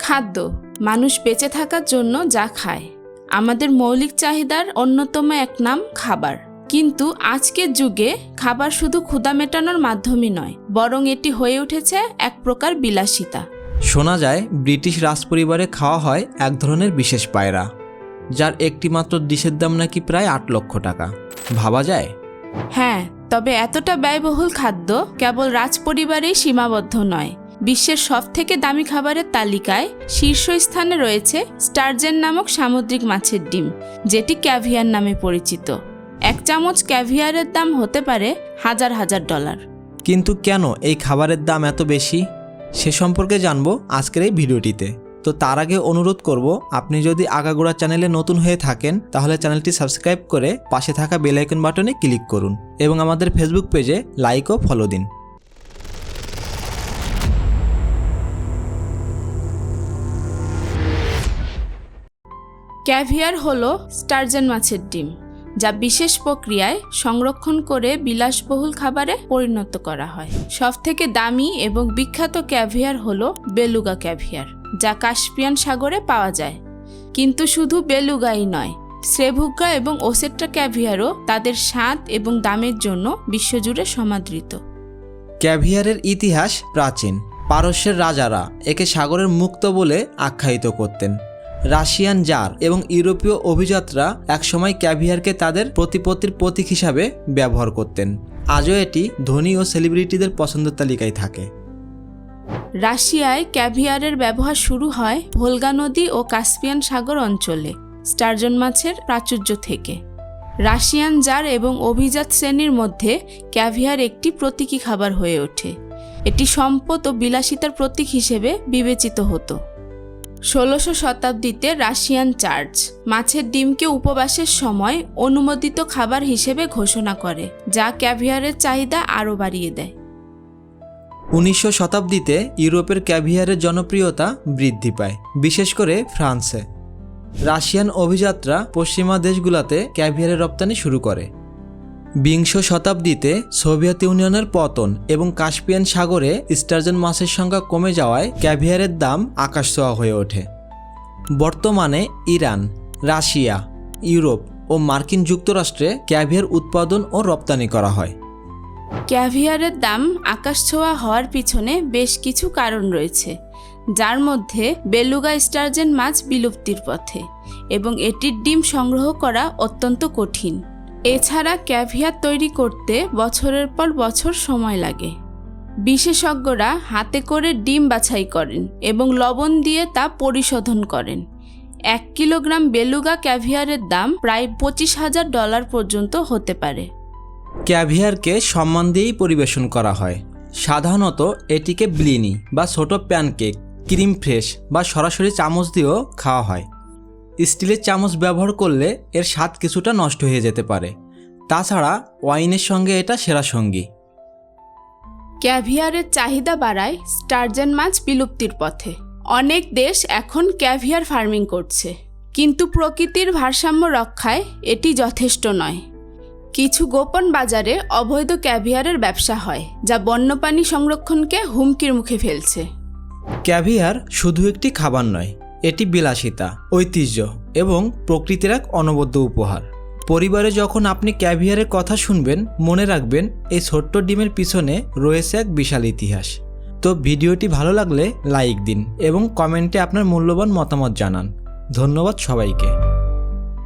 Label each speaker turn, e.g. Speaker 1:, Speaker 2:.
Speaker 1: খাদ্য। মানুষ বেঁচে থাকার জন্য যা খায়। আমাদের মৌলিক চাহিদার অন্যতম এক নাম খাবার। কিন্তু আজকের যুগে খাবার শুধু ক্ষুদা মেটানোর মাধ্যমই নয় বরং এটি হয়ে উঠেছে এক প্রকার বিলাসিতা।
Speaker 2: শোনা যায় ব্রিটিশ রাজপরিবারে খাওয়া হয় এক ধরনের বিশেষ পায়রা যার একটি মাত্র ডিশের দাম নাকি প্রায় আট লক্ষ টাকা। ভাবা যায়?
Speaker 1: হ্যাঁ তবে এতটা ব্যয়বহুল খাদ্য কেবল রাজপরিবারেই সীমাবদ্ধ নয় বিশ্বের সবথেকে দামি খাবারের তালিকায় শীর্ষস্থানে রয়েছে স্টারজেন নামক সামুদ্রিক মাছের ডিম, যেটি ক্যাভিয়ার নামে পরিচিত। এক চামচ ক্যাভিয়ারের দাম হতে পারে হাজার হাজার ডলার।
Speaker 2: কিন্তু কেন এই খাবারের দাম এত বেশি? সে সম্পর্কে জানব আজকের এই ভিডিওটিতে। তো তার আগে অনুরোধ করব, আপনি যদি আগাগোড়া চ্যানেলে নতুন হয়ে থাকেন, তাহলে চ্যানেলটি সাবস্ক্রাইব করে পাশে থাকা বেল আইকন বাটনে ক্লিক করুন এবং আমাদের ফেসবুক পেজে লাইক ও ফলো দিন।
Speaker 1: ক্যাভিয়ার হলো স্টারজেন মাছের ডিম, যা বিশেষ প্রক্রিয়ায় সংরক্ষণ করে বিলাসবহুল খাবারে পরিণত করা হয়। সবথেকে দামি এবং বিখ্যাত ক্যাভিয়ার হলো বেলুগা ক্যাভিয়ার, যা কাস্পিয়ান সাগরে পাওয়া যায়। কিন্তু শুধু বেলুগাই নয় শ্রেভুগা এবং ওসেট্রা ক্যাভিয়ারও তাদের স্বাদ এবং দামের জন্য বিশ্বজুড়ে সমাদৃত।
Speaker 2: ক্যাভিয়ারের ইতিহাস প্রাচীন, পারস্যের রাজারা একে সাগরের মুক্ত বলে আখ্যায়িত করতেন। রাশিয়ান জার এবং ইউরোপীয় অভিযাত্রা একসময় ক্যাভিয়ারকে তাদের প্রতিপত্তির প্রতীক হিসাবে ব্যবহার করতেন। আজও এটি ধনী ও সেলিব্রিটিদের পছন্দের তালিকায় থাকে।
Speaker 1: রাশিয়ায় ক্যাভিয়ারের ব্যবহার শুরু হয় ভোলগা নদী ও কাস্পিয়ান সাগর অঞ্চলে, স্টারজন মাছের প্রাচুর্য থেকে। রাশিয়ান জার এবং অভিজাত শ্রেণির মধ্যে ক্যাভিয়ার একটি প্রতীকী খাবার হয়ে ওঠে। এটি সম্পদ ও বিলাসিতার প্রতীক হিসেবে বিবেচিত হতো। ষোলোশো শতাব্দীতে রাশিয়ান চার্চ মাছের ডিমকে উপবাসের সময় অনুমোদিত খাবার হিসেবে ঘোষণা করে, যা ক্যাভিয়ারের চাহিদা আরও বাড়িয়ে দেয়।
Speaker 2: উনিশশো শতাব্দীতে ইউরোপের ক্যাভিয়ারের জনপ্রিয়তা বৃদ্ধি পায়, বিশেষ করে ফ্রান্সে। রাশিয়ান অভিযাত্রা পশ্চিমা দেশগুলোতে ক্যাভিয়ারের রপ্তানি শুরু করে। বিংশ শতাব্দীতে সোভিয়েত ইউনিয়নের পতন এবং কাস্পিয়ান সাগরে স্টারজন মাছের সংখ্যা কমে যাওয়ায় ক্যাভিয়ারের দাম আকাশ ছোঁয়া হয়ে ওঠে। বর্তমানে ইরান, রাশিয়া, ইউরোপ ও মার্কিন যুক্তরাষ্ট্রে ক্যাভিয়ার উৎপাদন ও রপ্তানি করা হয়।
Speaker 1: ক্যাভিয়ারের দাম আকাশ ছোঁয়া হওয়ার পিছনে বেশ কিছু কারণ রয়েছে, যার মধ্যে বেলুগা স্টারজেন মাছ বিলুপ্তির পথে এবং এটির ডিম সংগ্রহ করা অত্যন্ত কঠিন। এছাড়া ক্যাভিয়ার তৈরি করতে বছরের পর বছর সময় লাগে। বিশেষজ্ঞরা হাতে করে ডিম বাছাই করেন এবং লবণ দিয়ে তা পরিশোধন করেন। এক কিলোগ্রাম বেলুগা ক্যাভিয়ারের দাম প্রায় পঁচিশ হাজার ডলার পর্যন্ত হতে পারে।
Speaker 2: ক্যাভিয়ারকে সম্মান দিয়েই পরিবেশন করা হয়। সাধারণত এটিকে ব্লিনি বা ছোট প্যানকেক, ক্রিম ফ্রেশ বা সরাসরি চামচ দিয়েও খাওয়া হয়। স্টিলের চামচ ব্যবহার করলে এর স্বাদ কিছুটা নষ্ট হয়ে যেতে পারে। তাছাড়া ওয়াইনের সঙ্গে এটা সেরা সঙ্গী।
Speaker 1: ক্যাভিয়ারের চাহিদা বাড়ায় স্টারজেন মাছ বিলুপ্তির পথে। অনেক দেশ এখন ক্যাভিয়ার ফার্মিং করছে কিন্তু প্রকৃতির ভারসাম্য রক্ষায় এটি যথেষ্ট নয়। কিছু গোপন বাজারে অবৈধ ক্যাভিয়ারের ব্যবসা হয় যা বন্যপ্রাণী সংরক্ষণকে হুমকির মুখে ফেলছে।
Speaker 2: ক্যাভিয়ার শুধু একটি খাবার নয় এটি বিলাসিতা, ঐতিহ্য এবং প্রকৃতির এক অনবদ্য উপহার। পরিবারে যখন আপনি ক্যাভিয়ারের কথা শুনবেন, মনে রাখবেন এই ছোট্ট ডিমের পিছনে রয়েছে এক বিশাল ইতিহাস। তো ভিডিওটি ভালো লাগলে লাইক দিন এবং কমেন্টে আপনার মূল্যবান মতামত জানান। ধন্যবাদ সবাইকে।